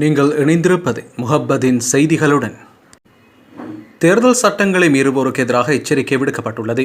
நீங்கள் இணைந்திருப்பது முஹப்பதின் செய்திகளுடன். தேர்தல் சட்டங்களை மீறுவோருக்கு எதிராக எச்சரிக்கை விடுக்கப்பட்டுள்ளது.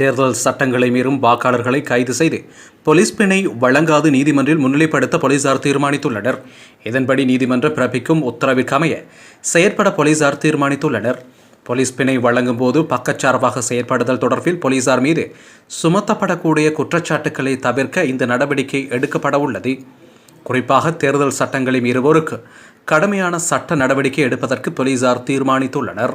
தேர்தல் சட்டங்களை மீறும் வாக்காளர்களை கைது செய்து போலீஸ் பிணை வழங்காது நீதிமன்றில் முன்னிலைப்படுத்த போலீசார் தீர்மானித்துள்ளனர். இதன்படி நீதிமன்ற பிறப்பிக்கும் உத்தரவிற்கமைய செயற்பட போலீசார் தீர்மானித்துள்ளனர். போலீஸ் பிணை வழங்கும் போது பக்கச்சார்பாக செயற்படுதல் தொடர்பில் போலீசார் மீது சுமத்தப்படக்கூடிய குற்றச்சாட்டுக்களை தவிர்க்க இந்த நடவடிக்கை எடுக்கப்பட உள்ளது குறிப்பாக தேர்தல் சட்டங்களை மீறுவோருக்கு கடுமையான சட்ட நடவடிக்கை எடுப்பதற்கு போலீசார் தீர்மானித்துள்ளனர்.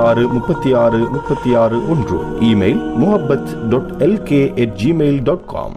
ஆறு முப்பத்தி ஆறு முப்பத்தி ஆறு ஒன்று email Muhabbat dot LK at Gmail dot com